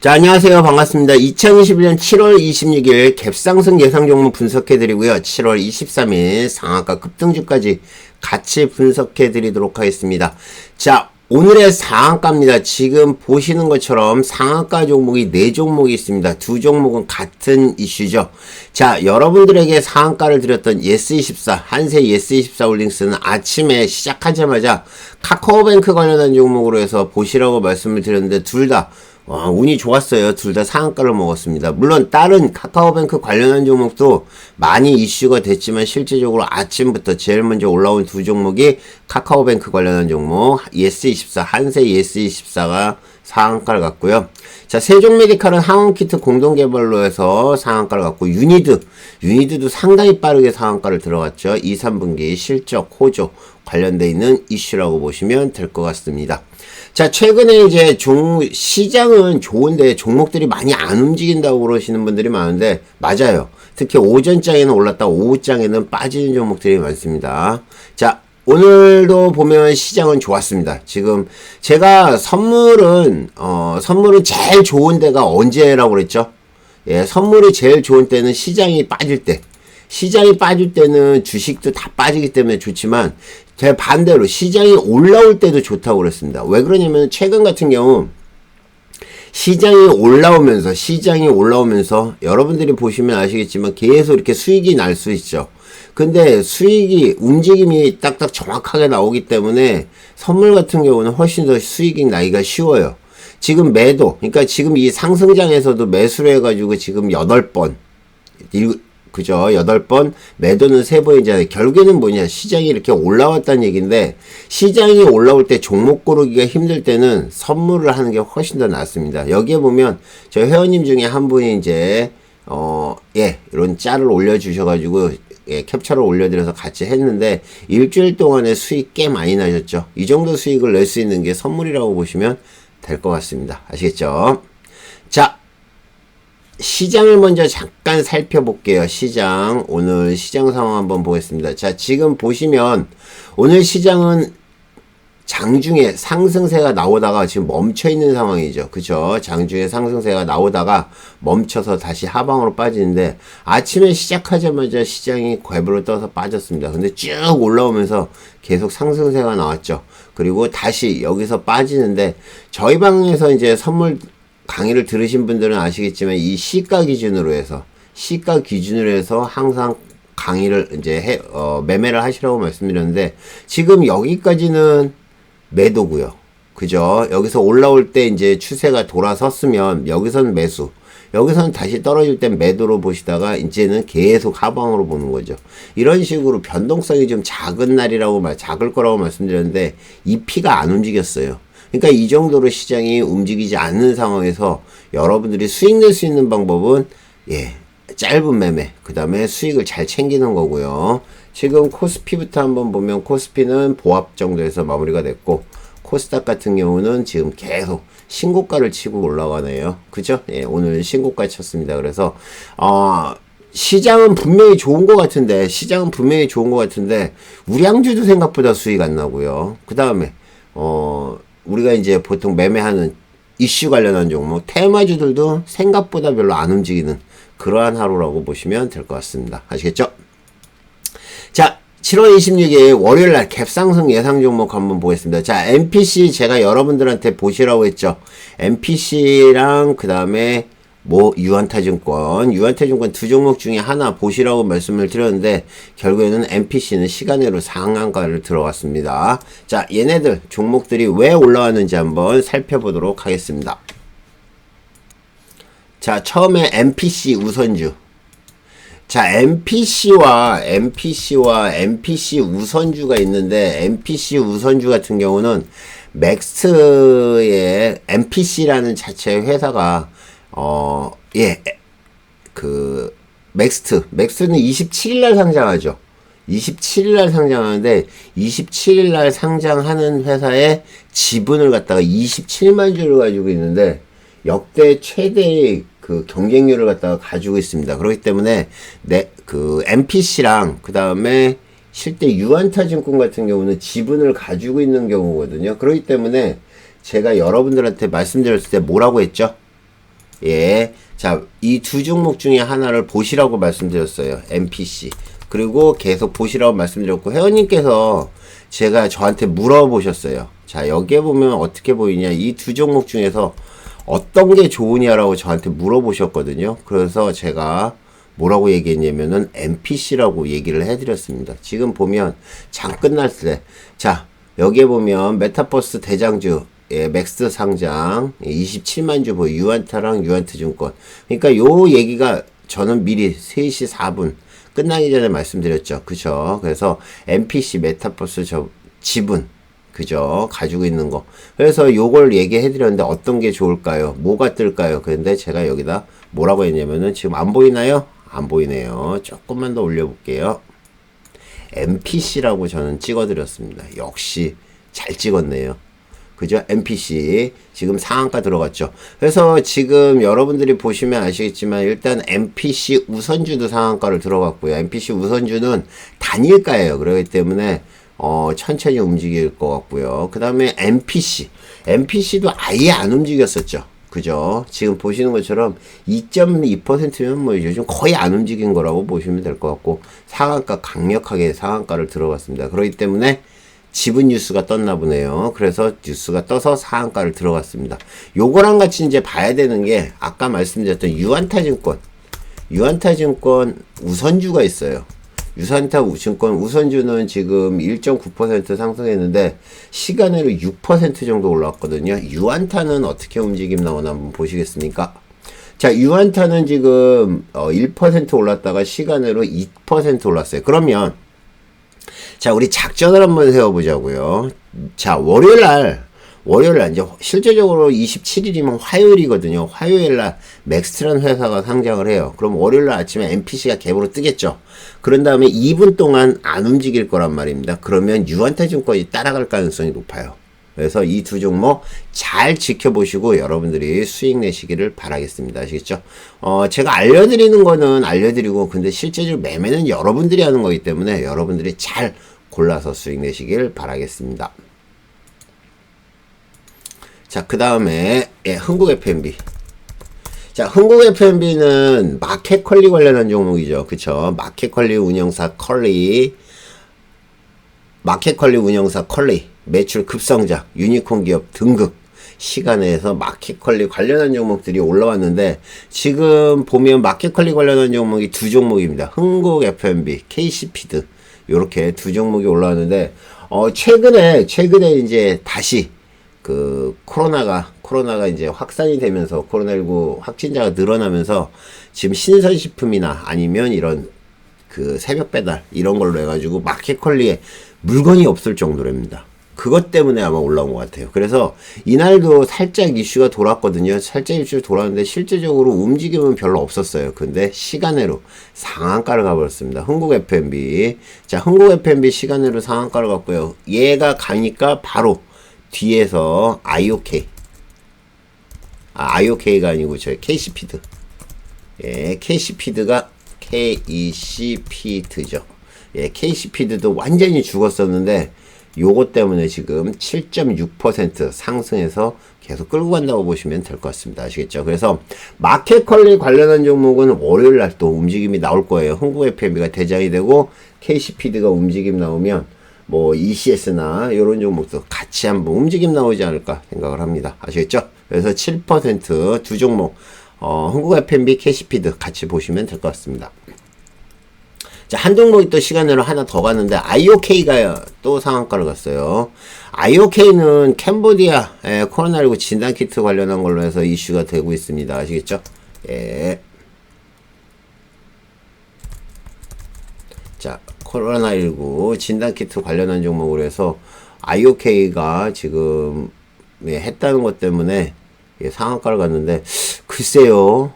자, 안녕하세요. 반갑습니다. 2021년 7월 26일 갭상승 예상 종목 분석해 드리고요. 7월 23일 상한가 급등주까지 같이 분석해 드리도록 하겠습니다. 자, 오늘의 상한가입니다. 지금 보시는 것처럼 상한가 종목이 4종목이 있습니다. 두 종목은 같은 이슈죠. 자, 여러분들에게 상한가를 드렸던 예스24, 한세 예스24 홀딩스는 아침에 시작하자마자 카카오뱅크 관련한 종목으로 해서 보시라고 말씀을 드렸는데 둘다 와, 운이 좋았어요. 둘 다 상한가를 먹었습니다. 물론 다른 카카오뱅크 관련한 종목도 많이 이슈가 됐지만 실제적으로 아침부터 제일 먼저 올라온 두 종목이 카카오뱅크 관련한 종목 예스24 한세 예스24가 상한가를 갔고요. 자, 세종메디칼은 항원키트 공동개발로 해서 상한가를 갔고 유니드, 유니드도 상당히 빠르게 상한가를 들어갔죠. 2, 3분기 실적, 호조 관련돼 있는 이슈라고 보시면 될 것 같습니다. 자, 최근에 이제 종, 시장은 좋은데 종목들이 많이 안 움직인다고 그러시는 분들이 많은데, 맞아요. 특히 오전장에는 올랐다 오후장에는 빠지는 종목들이 많습니다. 자, 오늘도 보면 시장은 좋았습니다. 지금 제가 선물은, 어, 선물은 제일 좋은 데가 언제라고 그랬죠? 예, 선물이 제일 좋은 때는 시장이 빠질 때. 시장이 빠질 때는 주식도 다 빠지기 때문에 좋지만 제 반대로 시장이 올라올 때도 좋다고 그랬습니다. 왜 그러냐면 최근 같은 경우 시장이 올라오면서 시장이 올라오면서 여러분들이 보시면 아시겠지만 계속 이렇게 수익이 날 수 있죠. 근데 수익이 움직임이 딱딱 정확하게 나오기 때문에 선물 같은 경우는 훨씬 더 수익이 나기가 쉬워요. 지금 매도 그러니까 지금 이 상승장에서도 매수를 해가지고 지금 8번 그죠? 여덟 번 매도는 세 번이잖아요. 결국에는 뭐냐? 시장이 이렇게 올라왔다는 얘기인데, 시장이 올라올 때 종목 고르기가 힘들 때는 선물을 하는 게 훨씬 더 낫습니다. 여기에 보면, 저 회원님 중에 한 분이 이제, 어, 예, 이런 짤을 올려주셔가지고, 예, 캡처를 올려드려서 같이 했는데, 일주일 동안에 수익 꽤 많이 나셨죠? 이 정도 수익을 낼 수 있는 게 선물이라고 보시면 될 것 같습니다. 아시겠죠? 자, 시장을 먼저 잠깐 살펴볼게요. 시장. 오늘 시장 상황 한번 보겠습니다. 자, 지금 보시면 오늘 시장은 장중에 상승세가 나오다가 지금 멈춰 있는 상황이죠. 그죠? 장중에 상승세가 나오다가 멈춰서 다시 하방으로 빠지는데 아침에 시작하자마자 시장이 궤부로 떠서 빠졌습니다. 근데 쭉 올라오면서 계속 상승세가 나왔죠. 그리고 다시 여기서 빠지는데 저희 방에서 이제 선물 강의를 들으신 분들은 아시겠지만 이 시가 기준으로 해서 시가 기준으로 해서 항상 강의를 이제 해, 어, 매매를 하시라고 말씀드렸는데 지금 여기까지는 매도고요. 그죠? 여기서 올라올 때 이제 추세가 돌아섰으면 여기서는 매수. 여기서는 다시 떨어질 땐 매도로 보시다가 이제는 계속 하방으로 보는 거죠. 이런 식으로 변동성이 좀 작은 날이라고 말, 작을 거라고 말씀드렸는데 이 피가 안 움직였어요. 그러니까 이 정도로 시장이 움직이지 않는 상황에서 여러분들이 수익 낼 수 있는 방법은 예, 짧은 매매, 그 다음에 수익을 잘 챙기는 거고요. 지금 코스피부터 한번 보면 코스피는 보합 정도에서 마무리가 됐고 코스닥 같은 경우는 지금 계속 신고가를 치고 올라가네요. 그죠? 예, 오늘 신고가 쳤습니다. 그래서 어, 시장은 분명히 좋은 것 같은데 시장은 분명히 좋은 것 같은데 우량주도 생각보다 수익 안 나고요. 그 다음에 어 우리가 이제 보통 매매하는 이슈 관련한 종목, 테마주들도 생각보다 별로 안 움직이는 그러한 하루라고 보시면 될 것 같습니다. 아시겠죠? 자, 7월 26일 월요일 날 갭상승 예상 종목 한번 보겠습니다. 자, MPC 제가 여러분들한테 보시라고 했죠. MPC랑 그 다음에 뭐 유한타증권, 유한타증권 두 종목 중에 하나 보시라고 말씀을 드렸는데 결국에는 MPC는 시간으로 상한가를 들어갔습니다. 자, 얘네들 종목들이 왜 올라왔는지 한번 살펴보도록 하겠습니다. 자, 처음에 MPC 우선주. 자, MPC와 MPC와 MPC 우선주가 있는데 MPC 우선주 같은 경우는 맥스의 MPC라는 자체의 회사가 어, 예, 그, 맥스트. 맥스트는 27일 날 상장하죠. 27일 날 상장하는데, 27일 날 상장하는 회사의 지분을 갖다가 27만 주를 가지고 있는데, 역대 최대의 그 경쟁률을 갖다가 가지고 있습니다. 그렇기 때문에, 내, 그, MPC랑, 그 다음에, 실제 유한타증권 같은 경우는 지분을 가지고 있는 경우거든요. 그렇기 때문에, 제가 여러분들한테 말씀드렸을 때 뭐라고 했죠? 예. 자, 이 두 종목 중에 하나를 보시라고 말씀드렸어요. MPC. 그리고 계속 보시라고 말씀드렸고, 회원님께서 제가 저한테 물어보셨어요. 자, 여기에 보면 어떻게 보이냐. 이 두 종목 중에서 어떤 게 좋으냐라고 저한테 물어보셨거든요. 그래서 제가 뭐라고 얘기했냐면은 MPC라고 얘기를 해드렸습니다. 지금 보면 장 끝날 때, 자, 여기에 보면 메타버스 대장주, 예, 맥스 상장, 27만 주 보유, 유한타랑 유한트 증권. 그러니까 요 얘기가 저는 미리 3시 4분 끝나기 전에 말씀드렸죠. 그죠? 그래서 MPC 메타버스 저 지분, 그죠? 가지고 있는 거. 그래서 요걸 얘기해 드렸는데 어떤 게 좋을까요? 뭐가 뜰까요? 그런데 제가 여기다 뭐라고 했냐면은 지금 안 보이나요? 안 보이네요. 조금만 더 올려볼게요. MPC라고 저는 찍어드렸습니다. 역시 잘 찍었네요. 그죠? MPC. 지금 상한가 들어갔죠. 그래서 지금 여러분들이 보시면 아시겠지만 일단 MPC 우선주도 상한가를 들어갔고요. MPC 우선주는 단일가예요. 그렇기 때문에 어, 천천히 움직일 것 같고요. 그 다음에 MPC. MPC도 아예 안 움직였었죠. 그죠? 지금 보시는 것처럼 2.2%면 뭐 요즘 거의 안 움직인 거라고 보시면 될 것 같고 상한가 강력하게 상한가를 들어갔습니다. 그렇기 때문에 지분 뉴스가 떴나 보네요. 그래서 뉴스가 떠서 상한가를 들어갔습니다. 요거랑 같이 이제 봐야 되는 게 아까 말씀드렸던 유한타증권, 유한타증권 우선주가 있어요. 유산타 증권 우선주는 지금 1.9% 상승했는데 시간으로 6% 정도 올랐거든요. 유한타는 어떻게 움직임 나오나 한번 보시겠습니까? 자, 유한타는 지금 어, 1% 올랐다가 시간으로 2% 올랐어요. 그러면 자, 우리 작전을 한번 세워보자고요. 자, 월요일 날 월요일 날 이제 실제적으로 27일이면 화요일이거든요. 화요일 날 맥스트라는 회사가 상장을 해요. 그럼 월요일 날 아침에 MPC가 갭으로 뜨겠죠. 그런 다음에 2분 동안 안 움직일 거란 말입니다. 그러면 유한타 증권이 따라갈 가능성이 높아요. 그래서 이 두 종목 잘 지켜보시고 여러분들이 수익 내시기를 바라겠습니다. 아시겠죠? 어, 제가 알려드리는 거는 알려드리고, 근데 실제적으로 매매는 여러분들이 하는 거기 때문에 여러분들이 잘 골라서 수익 내시길 바라겠습니다. 자, 그 다음에, 예, 흥국 FMB. 자, 흥국 FMB는 마켓 컬리 관련한 종목이죠. 그쵸? 마켓 컬리 운영사 컬리. 마켓 컬리 운영사 컬리. 매출 급성장, 유니콘 기업 등급. 시간에서 마켓 컬리 관련한 종목들이 올라왔는데 지금 보면 마켓 컬리 관련한 종목이 두 종목입니다. 흥국 FMB, KC피드 요렇게 두 종목이 올라왔는데 어 최근에 최근에 이제 다시 그 코로나가 코로나가 이제 확산이 되면서 코로나19 확진자가 늘어나면서 지금 신선식품이나 아니면 이런 그 새벽 배달 이런 걸로 해가지고 마켓컬리에 물건이 없을 정도랍니다. 그것 때문에 아마 올라온 것 같아요. 그래서 이날도 살짝 이슈가 돌았거든요. 살짝 이슈가 돌았는데 실제적으로 움직임은 별로 없었어요. 근데 시간으로 상한가를 가버렸습니다. 흥국 FMB. 자, 흥국 FMB 시간으로 상한가를 갔고요. 얘가 가니까 바로 뒤에서 IOK. 아, IOK가 아니고 저 KC피드. 예, KC피드가 KEC피드죠. 예, KC피드도 완전히 죽었었는데 요거 때문에 지금 7.6% 상승해서 계속 끌고 간다고 보시면 될 것 같습니다. 아시겠죠? 그래서 마켓 컬리 관련한 종목은 월요일 날 또 움직임이 나올 거예요. 흥국 FMB가 대장이 되고 KCPD가 움직임 나오면 뭐 ECS나 이런 종목도 같이 한번 움직임 나오지 않을까 생각을 합니다. 아시겠죠? 그래서 7%두 종목 어, 흥국 FMB, KCPD 같이 보시면 될 것 같습니다. 자, 한 종목이 또 시간으로 하나 더 갔는데, IOK가 또 상한가를 갔어요. IOK는 캄보디아, 예, 코로나19 진단 키트 관련한 걸로 해서 이슈가 되고 있습니다. 아시겠죠? 예. 자, 코로나19 진단키트 관련한 종목으로 해서 IOK가 지금 예, 했다는 것 때문에 예, 상한가를 갔는데, 글쎄요.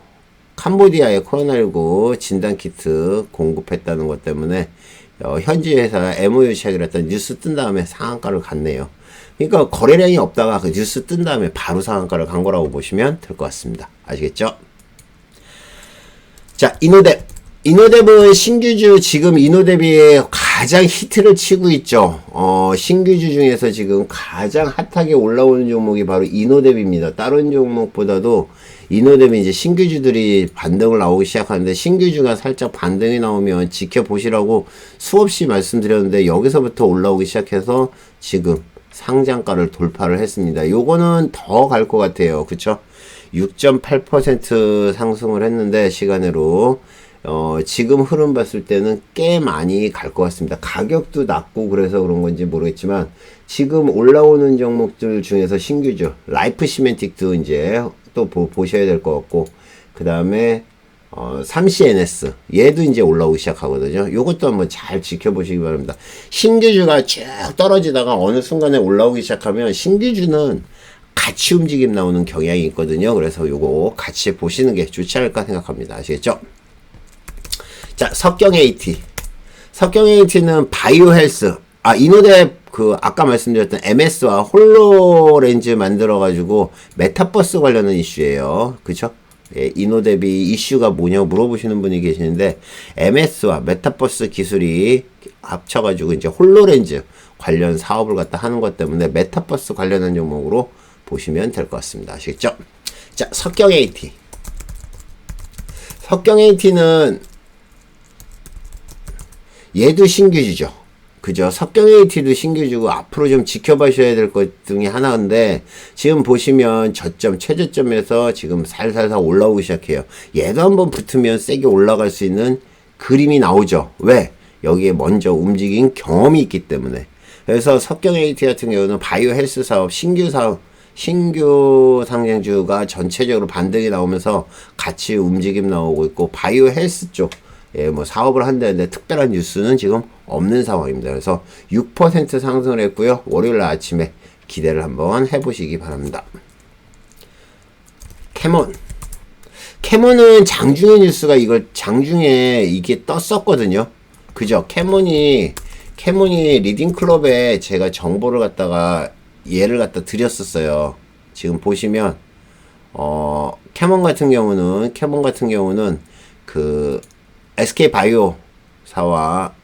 캄보디아에 코로나19 진단키트 공급했다는 것 때문에 어, 현지 회사가 MOU 체결 했던 뉴스 뜬 다음에 상한가를 갔네요. 그러니까 거래량이 없다가 그 뉴스 뜬 다음에 바로 상한가를 간 거라고 보시면 될 것 같습니다. 아시겠죠? 자, 이노뎁. 이노뎁은 신규주 지금 이노뎁이 가장 히트를 치고 있죠. 어, 신규주 중에서 지금 가장 핫하게 올라오는 종목이 바로 이노뎁입니다. 다른 종목보다도 이노뎀이 이제 신규주들이 반등을 나오기 시작하는데 신규주가 살짝 반등이 나오면 지켜보시라고 수없이 말씀드렸는데 여기서부터 올라오기 시작해서 지금 상장가를 돌파를 했습니다. 요거는 더 갈 것 같아요. 그쵸? 6.8% 상승을 했는데 시간으로 어, 지금 흐름 봤을 때는 꽤 많이 갈 것 같습니다. 가격도 낮고 그래서 그런 건지 모르겠지만 지금 올라오는 종목들 중에서 신규죠. 라이프 시멘틱도 이제 또 보, 보셔야 될 것 같고 그 다음에 어, 3CNS 얘도 이제 올라오기 시작하거든요. 요것도 한번 잘 지켜보시기 바랍니다. 신규주가 쭉 떨어지다가 어느 순간에 올라오기 시작하면 신규주는 같이 움직임 나오는 경향이 있거든요. 그래서 요거 같이 보시는 게 좋지 않을까 생각합니다. 아시겠죠? 자, 석경 AT. 석경 AT는 바이오 헬스. 아, 이노대 그 아까 말씀드렸던 MS와 홀로렌즈 만들어 가지고 메타버스 관련한 이슈예요. 그쵸? 예, 이노대비 이슈가 뭐냐고 물어보시는 분이 계시는데 MS와 메타버스 기술이 합쳐가지고 이제 홀로렌즈 관련 사업을 갖다 하는 것 때문에 메타버스 관련한 종목으로 보시면 될 것 같습니다. 아시겠죠? 자, 석경 AT. 석경 AT는 얘도 신규주죠. 그죠? 석경 AT도 신규주고 앞으로 좀 지켜봐셔야 될 것 중에 하나인데 지금 보시면 저점 최저점에서 지금 살살살 올라오기 시작해요. 얘도 한번 붙으면 세게 올라갈 수 있는 그림이 나오죠. 왜? 여기에 먼저 움직인 경험이 있기 때문에. 그래서 석경 AT 같은 경우는 바이오 헬스 사업 신규 사업 신규 상장주가 전체적으로 반등이 나오면서 같이 움직임 나오고 있고 바이오 헬스 쪽 예, 뭐 사업을 한다는데 특별한 뉴스는 지금 없는 상황입니다. 그래서 6% 상승을 했고요. 월요일 날 아침에 기대를 한번 해보시기 바랍니다. 캐몬. 캐몬은 장중에 뉴스가 이걸 장중에 이게 떴었거든요. 그죠? 캐몬이 캐몬이 리딩 클럽에 제가 정보를 갖다가 얘를 갖다 드렸었어요. 지금 보시면 어 캐몬 같은 경우는 캐몬 같은 경우는 그 SK 바이오사와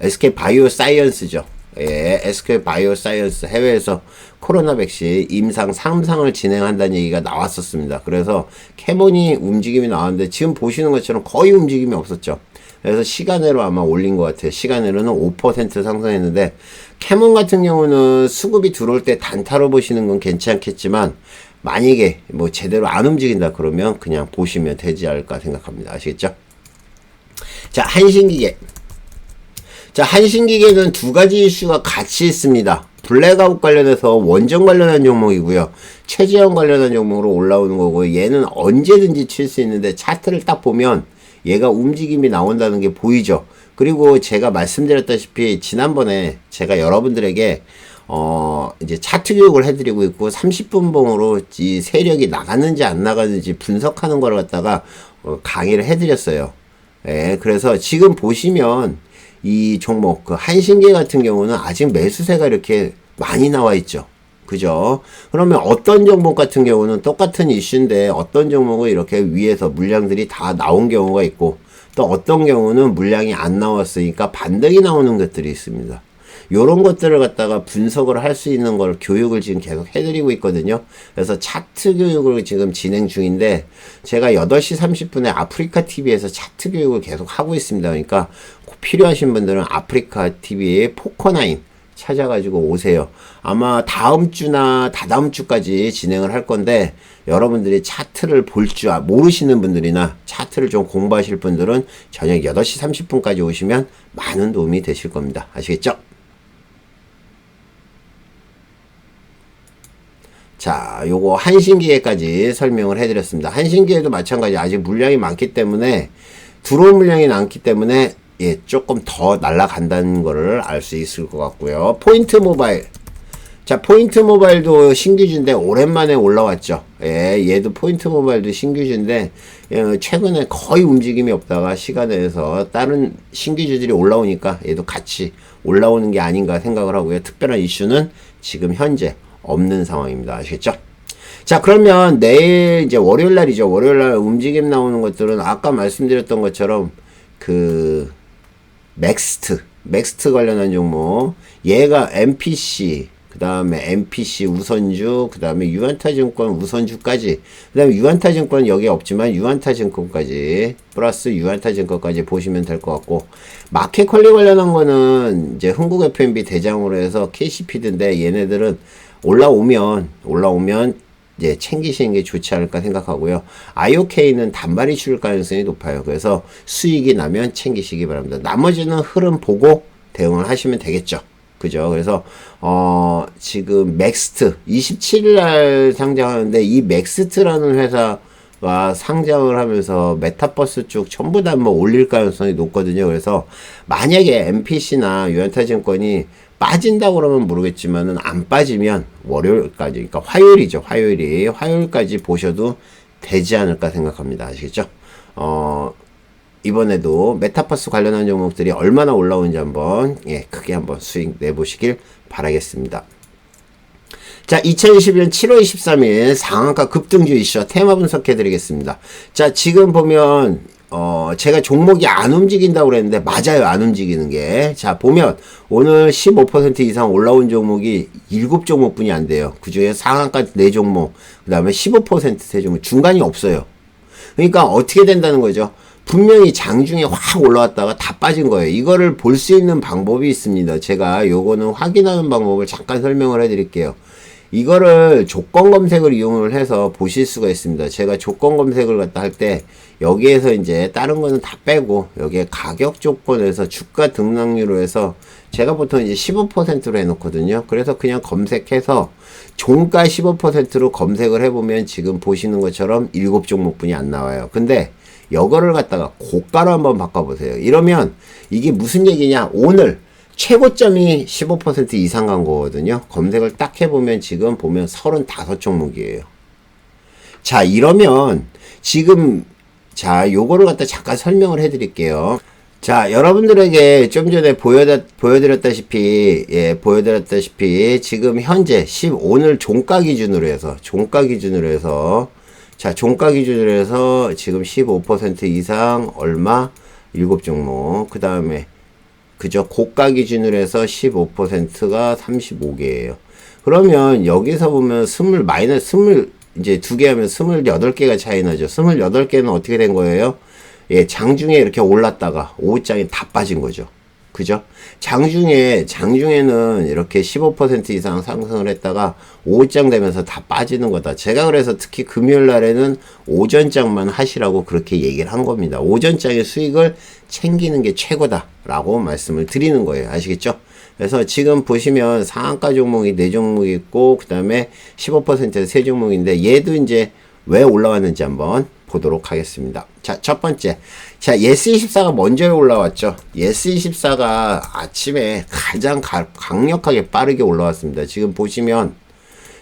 SK 바이오 사이언스죠. 예, SK 바이오 사이언스 해외에서 코로나 백신 임상 3상을 진행한다는 얘기가 나왔었습니다. 그래서 캐몬이 움직임이 나왔는데 지금 보시는 것처럼 거의 움직임이 없었죠. 그래서 시간으로 아마 올린 것 같아요. 시간으로는 5% 상승했는데 캐몬 같은 경우는 수급이 들어올 때 단타로 보시는 건 괜찮겠지만 만약에 뭐 제대로 안 움직인다 그러면 그냥 보시면 되지 않을까 생각합니다. 아시겠죠? 자, 한신기계. 자, 한신기계는 두 가지 이슈가 같이 있습니다. 블랙아웃 관련해서 원전 관련한 종목이고요. 최지원 관련한 종목으로 올라오는 거고 얘는 언제든지 칠 수 있는데 차트를 딱 보면 얘가 움직임이 나온다는 게 보이죠. 그리고 제가 말씀드렸다시피 지난번에 제가 여러분들에게 어 이제 차트 교육을 해드리고 있고 30분 봉으로 이 세력이 나갔는지 안 나갔는지 분석하는 걸 갖다가 어, 강의를 해드렸어요. 예, 그래서 지금 보시면 이 종목 그 한신계 같은 경우는 아직 매수세가 이렇게 많이 나와 있죠. 그죠? 그러면 어떤 종목 같은 경우는 똑같은 이슈인데 어떤 종목은 이렇게 위에서 물량들이 다 나온 경우가 있고 또 어떤 경우는 물량이 안 나왔으니까 반등이 나오는 것들이 있습니다. 요런 것들을 갖다가 분석을 할 수 있는 걸 교육을 지금 계속 해드리고 있거든요. 그래서 차트 교육을 지금 진행 중인데 제가 8시 30분에 아프리카 TV에서 차트 교육을 계속 하고 있습니다. 그러니까 필요하신 분들은 아프리카 TV의 포커나인 찾아가지고 오세요. 아마 다음 주나 다다음 주까지 진행을 할 건데 여러분들이 차트를 볼 줄 모르시는 분들이나 차트를 좀 공부하실 분들은 저녁 8시 30분까지 오시면 많은 도움이 되실 겁니다. 아시겠죠? 자, 요거 한신기계까지 설명을 해드렸습니다. 한신기계도 마찬가지 아직 물량이 많기 때문에 들어온 물량이 많기 때문에 예, 조금 더 날아간다는 거를 알 수 있을 것 같고요. 포인트 모바일. 자, 포인트 모바일도 신규주인데 오랜만에 올라왔죠. 예, 얘도 포인트 모바일도 신규주인데 예, 최근에 거의 움직임이 없다가 시간에서 다른 신규주들이 올라오니까 얘도 같이 올라오는 게 아닌가 생각을 하고요. 특별한 이슈는 지금 현재 없는 상황입니다. 아시겠죠? 자, 그러면 내일 이제 월요일 날이죠. 월요일 날 움직임 나오는 것들은 아까 말씀드렸던 것처럼 그 맥스트, 맥스트 관련한 종목, 얘가 MPC, 그 다음에 MPC 우선주, 그 다음에 유한타증권 우선주까지, 그 다음에 유한타증권 여기 없지만 유한타증권까지, 플러스 유한타증권까지 보시면 될 것 같고, 마켓 컬리 관련한 거는 이제 흥국 FMB 대장으로 해서 KCP인데 얘네들은 올라오면, 올라오면 이제 챙기시는 게 좋지 않을까 생각하고요. IOK는 단발이 줄 가능성이 높아요. 그래서 수익이 나면 챙기시기 바랍니다. 나머지는 흐름 보고 대응을 하시면 되겠죠. 그죠? 그래서 어 지금 맥스트 27일 날 상장하는데 이 맥스트라는 회사가 상장을 하면서 메타버스 쪽 전부 다 뭐 올릴 가능성이 높거든요. 그래서 만약에 MPC나 유한타증권이 빠진다고 그러면 모르겠지만은 안 빠지면 월요일까지 그러니까 화요일이죠. 화요일이 화요일까지 보셔도 되지 않을까 생각합니다. 아시겠죠? 어 이번에도 메타버스 관련한 종목들이 얼마나 올라오는지 한번 예, 크게 한번 수익 내보시길 바라겠습니다. 자, 2021년 7월 23일 상한가 급등주 이슈 테마 분석해 드리겠습니다. 자, 지금 보면 어, 제가 종목이 안 움직인다고 그랬는데 맞아요. 안 움직이는 게. 자, 보면 오늘 15% 이상 올라온 종목이 7종목뿐이 안 돼요. 그중에 상한가 4종목, 그다음에 15%세 종목 중간이 없어요. 그러니까 어떻게 된다는 거죠? 분명히 장중에 확 올라왔다가 다 빠진 거예요. 이거를 볼 수 있는 방법이 있습니다. 제가 요거는 확인하는 방법을 잠깐 설명을 해 드릴게요. 이거를 조건 검색을 이용을 해서 보실 수가 있습니다. 제가 조건 검색을 갖다 할 때 여기에서 이제 다른 거는 다 빼고 여기에 가격 조건에서 주가 등락률로 해서 제가 보통 이제 15%로 해놓거든요. 그래서 그냥 검색해서 종가 15%로 검색을 해보면 지금 보시는 것처럼 7 종목분이 안 나와요. 근데 이거를 갖다가 고가로 한번 바꿔보세요. 이러면 이게 무슨 얘기냐? 오늘 최고점이 15% 이상 간 거거든요. 검색을 딱 해보면 지금 보면 35 종목이에요. 자, 이러면 지금 자, 요거를 갖다 잠깐 설명을 해 드릴게요. 자, 여러분들에게 좀 전에 보여드, 보여드렸다시피, 예, 보여드렸다시피, 지금 현재 10, 오늘 종가 기준으로 해서, 종가 기준으로 해서, 자, 종가 기준으로 해서 지금 15% 이상 얼마? 7종목. 그 다음에 그죠? 고가 기준으로 해서 15%가 35개예요. 그러면 여기서 보면 스물 마이너스 스물 이제 두 개 하면 스물여덟 개가 차이 나죠. 스물여덟 개는 어떻게 된 거예요? 예, 장중에 이렇게 올랐다가 오후장에 다 빠진 거죠. 그죠? 장중에, 장중에는 이렇게 15% 이상 상승을 했다가 오후장 되면서 다 빠지는 거다. 제가 그래서 특히 금요일 날에는 오전장만 하시라고 그렇게 얘기를 한 겁니다. 오전장의 수익을 챙기는 게 최고다라고 말씀을 드리는 거예요. 아시겠죠? 그래서 지금 보시면 상한가 종목이 4종목 있고, 그 다음에 15%에서 3종목인데, 얘도 이제 왜 올라왔는지 한번 보도록 하겠습니다. 자, 첫 번째. 자, 예스24가 먼저 올라왔죠. 예스24가 아침에 가장 가, 강력하게 빠르게 올라왔습니다. 지금 보시면,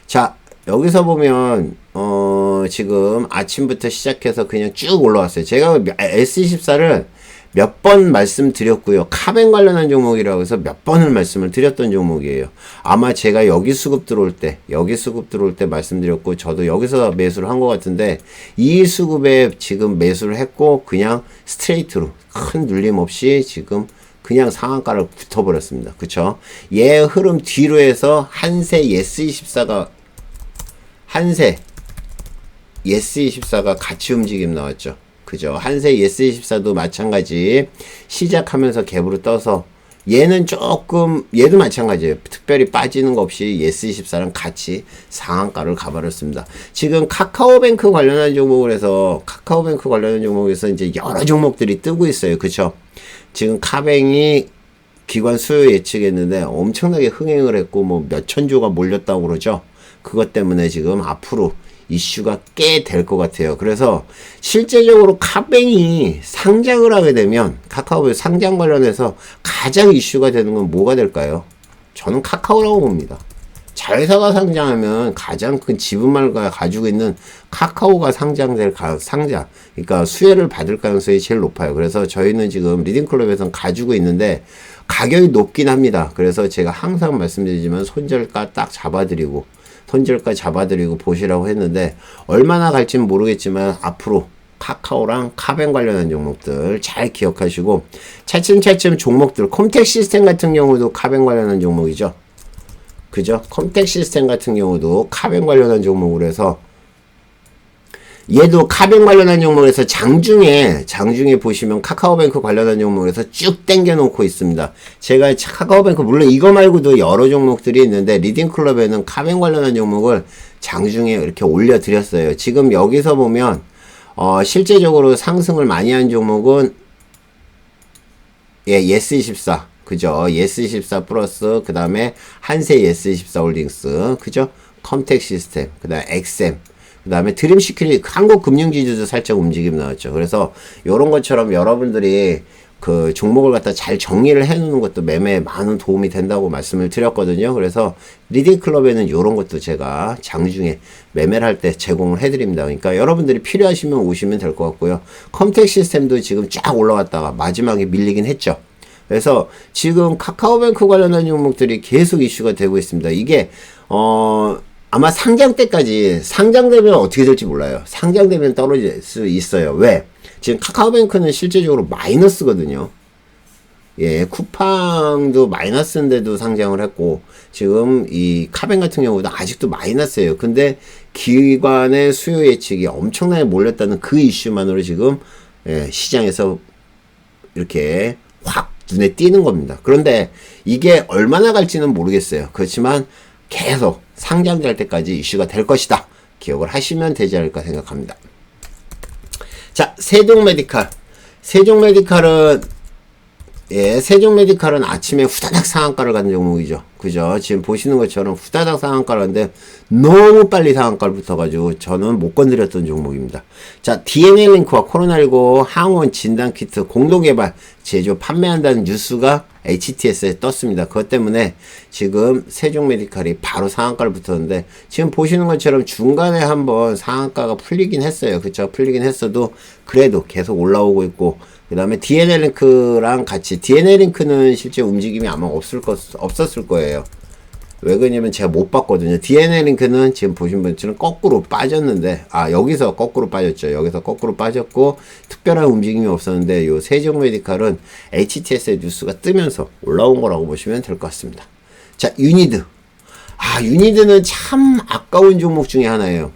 자, 여기서 보면, 어, 지금 아침부터 시작해서 그냥 쭉 올라왔어요. 제가 S24를 몇 번 말씀드렸고요. 카벤 관련한 종목이라고 해서 몇 번을 말씀을 드렸던 종목이에요. 아마 제가 여기 수급 들어올 때, 여기 수급 들어올 때 말씀드렸고, 저도 여기서 매수를 한 것 같은데, 이 수급에 지금 매수를 했고, 그냥 스트레이트로 큰 눌림 없이 지금 그냥 상한가를 붙어버렸습니다. 그쵸? 얘 흐름 뒤로 해서 한세 예스24가, 한세 예스24가 같이 움직임 나왔죠. 그죠? 한세 예스24도 마찬가지 시작하면서 갭으로 떠서 얘는 조금 얘도 마찬가지예요. 특별히 빠지는 거 없이 예스24랑 같이 상한가를 가버렸습니다. 지금 카카오뱅크 관련한 종목을 해서 카카오뱅크 관련한 종목에서 이제 여러 종목들이 뜨고 있어요. 그쵸? 지금 카뱅이 기관 수요 예측했는데 엄청나게 흥행을 했고 뭐 몇천 조가 몰렸다고 그러죠. 그것 때문에 지금 앞으로 이슈가 꽤 될 것 같아요. 그래서 실제적으로 카뱅이 상장을 하게 되면 카카오의 상장 관련해서 가장 이슈가 되는 건 뭐가 될까요? 저는 카카오라고 봅니다. 자회사가 상장하면 가장 큰 지분만을 가지고 있는 카카오가 상장될 가, 상장, 그러니까 수혜를 받을 가능성이 제일 높아요. 그래서 저희는 지금 리딩클럽에서 가지고 있는데 가격이 높긴 합니다. 그래서 제가 항상 말씀드리지만 손절가 딱 잡아드리고 손절가 잡아드리고 보시라고 했는데 얼마나 갈지는 모르겠지만 앞으로 카카오랑 카벤 관련한 종목들 잘 기억하시고 차츰차츰 종목들 콤텍 시스템 같은 경우도 카벤 관련한 종목이죠. 그죠? 컴텍 시스템 같은 경우도 카뱅 관련한 종목으로 해서 얘도 카뱅 관련한 종목에서 장중에 장중에 보시면 카카오뱅크 관련한 종목에서 쭉 땡겨 놓고 있습니다. 제가 카카오뱅크 물론 이거 말고도 여러 종목들이 있는데 리딩 클럽에는 카뱅 관련한 종목을 장중에 이렇게 올려 드렸어요. 지금 여기서 보면 어 실제적으로 상승을 많이 한 종목은 예, 예스24 그죠? 예스24 플러스 그다음에 한세 예스24 홀딩스 그죠? 컴텍 시스템 그다음에 엑셈 그 다음에 드림 시큐리 한국 금융지주도 살짝 움직임 나왔죠. 그래서 요런 것처럼 여러분들이 그 종목을 갖다 잘 정리를 해 놓는 것도 매매에 많은 도움이 된다고 말씀을 드렸거든요. 그래서 리딩 클럽에는 요런 것도 제가 장중에 매매를 할 때 제공을 해 드립니다. 그러니까 여러분들이 필요하시면 오시면 될 것 같고요. 컴텍 시스템도 지금 쫙 올라왔다가 마지막에 밀리긴 했죠. 그래서 지금 카카오뱅크 관련한 종목들이 계속 이슈가 되고 있습니다. 이게 어 아마 상장 때까지 상장되면 어떻게 될지 몰라요. 상장되면 떨어질 수 있어요. 왜? 지금 카카오뱅크는 실제적으로 마이너스거든요. 예, 쿠팡도 마이너스인데도 상장을 했고, 지금 이 카뱅 같은 경우도 아직도 마이너스예요. 근데 기관의 수요 예측이 엄청나게 몰렸다는 그 이슈만으로 지금 예, 시장에서 이렇게 확 눈에 띄는 겁니다. 그런데 이게 얼마나 갈지는 모르겠어요. 그렇지만 계속 상장될 때까지 이슈가 될 것이다. 기억을 하시면 되지 않을까 생각합니다. 자, 세종 메디칼. 세종 메디칼은 예, 세종 메디칼은 아침에 후다닥 상한가를 가는 종목이죠. 그죠? 지금 보시는 것처럼 후다닥 상한가를 하는데 너무 빨리 상한가를 붙어가지고 저는 못 건드렸던 종목입니다. 자, DNA 링크와 코로나19 항원 진단키트 공동개발 제조 판매한다는 뉴스가 HTS에 떴습니다. 그것 때문에 지금 세종 메디칼이 바로 상한가를 붙었는데 지금 보시는 것처럼 중간에 한번 상한가가 풀리긴 했어요. 그쵸? 풀리긴 했어도 그래도 계속 올라오고 있고 그 다음에 DNA 링크랑 같이 DNA 링크는 실제 움직임이 아마 없을 것 없었을 거예요. 왜 그러냐면 제가 못 봤거든요. DNA 링크는 지금 보신 분처럼 거꾸로 빠졌는데 아 여기서 거꾸로 빠졌죠. 여기서 거꾸로 빠졌고 특별한 움직임이 없었는데 요 세종 메디칼은 HTS의 뉴스가 뜨면서 올라온 거라고 보시면 될 것 같습니다. 자 유니드 아 유니드는 참 아까운 종목 중에 하나예요.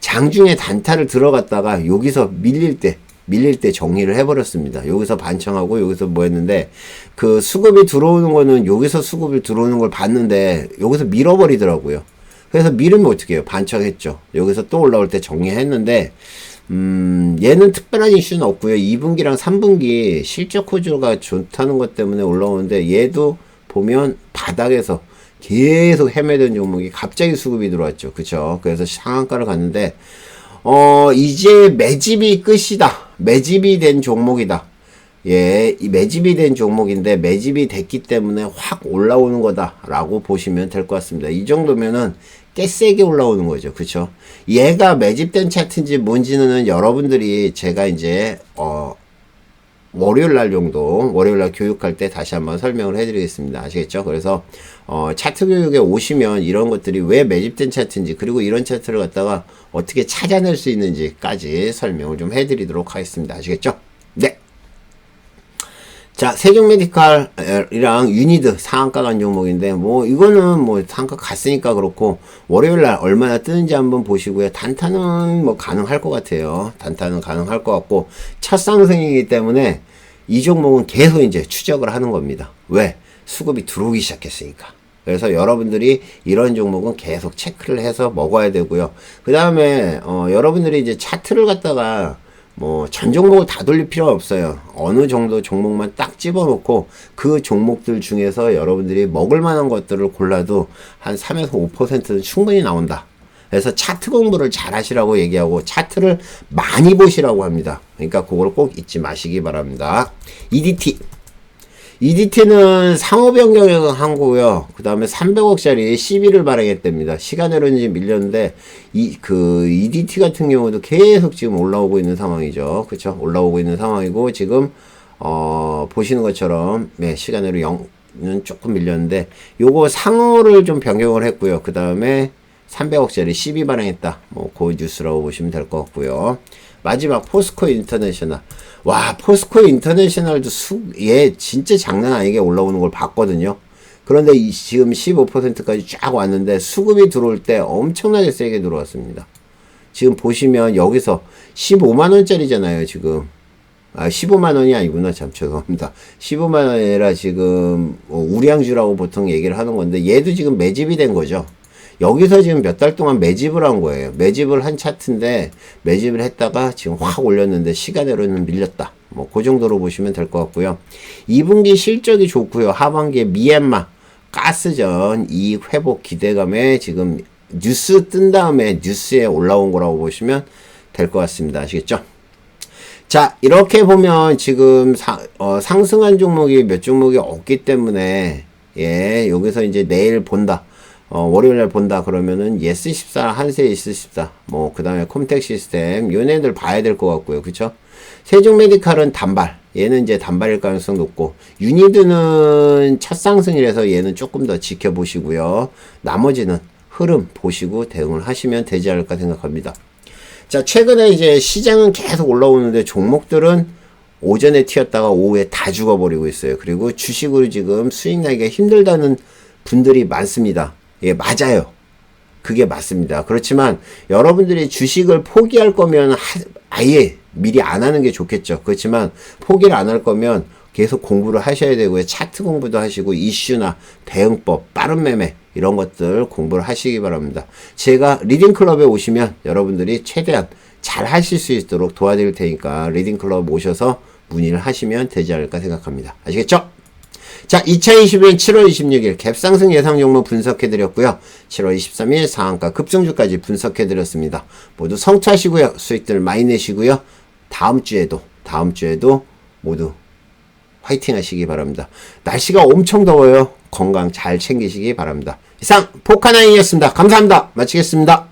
장중에 단타를 들어갔다가 여기서 밀릴 때 밀릴 때 정리를 해버렸습니다. 여기서 반청하고 여기서 뭐 했는데 그 수급이 들어오는 거는 여기서 수급이 들어오는 걸 봤는데 여기서 밀어버리더라고요. 그래서 밀으면 어떻게 해요? 반청했죠. 여기서 또 올라올 때 정리했는데 음, 얘는 특별한 이슈는 없고요. 2분기랑 3분기 실적 호조가 좋다는 것 때문에 올라오는데 얘도 보면 바닥에서 계속 헤매던 종목이 갑자기 수급이 들어왔죠. 그쵸? 그래서 상한가를 갔는데 어, 이제 매집이 끝이다. 매집이 된 종목이다. 예, 이 매집이 된 종목인데 매집이 됐기 때문에 확 올라오는 거다라고 보시면 될 것 같습니다. 이 정도면은 꽤 세게 올라오는 거죠. 그쵸? 얘가 매집된 차트인지 뭔지는 여러분들이 제가 이제, 어, 월요일 날 정도, 월요일 날 교육할 때 다시 한번 설명을 해드리겠습니다. 아시겠죠? 그래서, 어, 차트 교육에 오시면 이런 것들이 왜 매집된 차트인지, 그리고 이런 차트를 갖다가 어떻게 찾아낼 수 있는지까지 설명을 좀 해드리도록 하겠습니다. 아시겠죠? 네. 자, 세종 메디칼이랑 유니드 상한가 간 종목인데, 뭐, 이거는 뭐, 상한가 갔으니까 그렇고, 월요일 날 얼마나 뜨는지 한번 보시고요. 단타는 뭐, 가능할 것 같아요. 단타는 가능할 것 같고, 첫 상승이기 때문에, 이 종목은 계속 이제 추적을 하는 겁니다. 왜? 수급이 들어오기 시작했으니까. 그래서 여러분들이 이런 종목은 계속 체크를 해서 먹어야 되고요. 그 다음에, 어, 여러분들이 이제 차트를 갖다가, 뭐 전 종목을 다 돌릴 필요가 없어요. 어느 정도 종목만 딱 집어놓고 그 종목들 중에서 여러분들이 먹을 만한 것들을 골라도 한 3에서 5%는 충분히 나온다. 그래서 차트 공부를 잘 하시라고 얘기하고 차트를 많이 보시라고 합니다. 그러니까 그걸 꼭 잊지 마시기 바랍니다. EDT EDT는 상호 변경한 거고요. 그 다음에 300억짜리 CB를 발행했답니다. 시간으로는 밀렸는데, 이, 그, EDT 같은 경우도 계속 지금 올라오고 있는 상황이죠. 그쵸? 올라오고 있는 상황이고, 지금, 어, 보시는 것처럼, 네, 시간으로 0은 조금 밀렸는데, 요거 상호를 좀 변경을 했고요. 그 다음에 300억짜리 CB 발행했다. 뭐, 그 뉴스라고 보시면 될 것 같고요. 마지막 포스코 인터내셔널. 와, 포스코 인터내셔널도 수, 얘 진짜 장난 아니게 올라오는 걸 봤거든요. 그런데 이- 지금 15%까지 쫙 왔는데 수급이 들어올 때 엄청나게 세게 들어왔습니다. 지금 보시면 여기서 15만 원짜리잖아요, 지금. 아, 15만 원이 아니구나. 참 죄송합니다. 15만 원이 아니라 지금 뭐 우량주라고 보통 얘기를 하는 건데 얘도 지금 매집이 된 거죠. 여기서 지금 몇 달 동안 매집을 한 거예요. 매집을 한 차트인데 매집을 했다가 지금 확 올렸는데 시간으로는 밀렸다. 뭐 그 정도로 보시면 될 것 같고요. 2분기 실적이 좋고요. 하반기에 미얀마 가스전 이익 회복 기대감에 지금 뉴스 뜬 다음에 뉴스에 올라온 거라고 보시면 될 것 같습니다. 아시겠죠? 자, 이렇게 보면 지금 사- 어, 상승한 종목이 몇 종목이 없기 때문에, 예, 여기서 이제 내일 본다. 어, 월요일 날 본다. 그러면은 예스14, 한세 예스14, 뭐, 그 다음에 컴텍 시스템, 요네들 봐야 될 것 같고요. 그쵸? 세종 메디칼은 단발. 얘는 이제 단발일 가능성 높고, 유니드는 첫 상승이라서 얘는 조금 더 지켜보시고요. 나머지는 흐름 보시고 대응을 하시면 되지 않을까 생각합니다. 자, 최근에 이제 시장은 계속 올라오는데 종목들은 오전에 튀었다가 오후에 다 죽어버리고 있어요. 그리고 주식으로 지금 수익 나기가 힘들다는 분들이 많습니다. 예, 맞아요. 그게 맞습니다. 그렇지만 여러분들이 주식을 포기할 거면 하- 아예 미리 안 하는 게 좋겠죠. 그렇지만 포기를 안 할 거면 계속 공부를 하셔야 되고요. 차트 공부도 하시고 이슈나 대응법, 빠른 매매 이런 것들 공부를 하시기 바랍니다. 제가 리딩 클럽에 오시면 여러분들이 최대한 잘 하실 수 있도록 도와드릴 테니까 리딩 클럽 오셔서 문의를 하시면 되지 않을까 생각합니다. 아시겠죠? 자, 2021년 7월 26일 갭상승 예상 종목 분석해 드렸고요. 7월 23일 상한가 급등주까지 분석해 드렸습니다. 모두 성취하시고요. 수익들 많이 내시고요. 다음 주에도 다음 주에도 모두 화이팅 하시기 바랍니다. 날씨가 엄청 더워요. 건강 잘 챙기시기 바랍니다. 이상 포카나인이었습니다. 감사합니다. 마치겠습니다.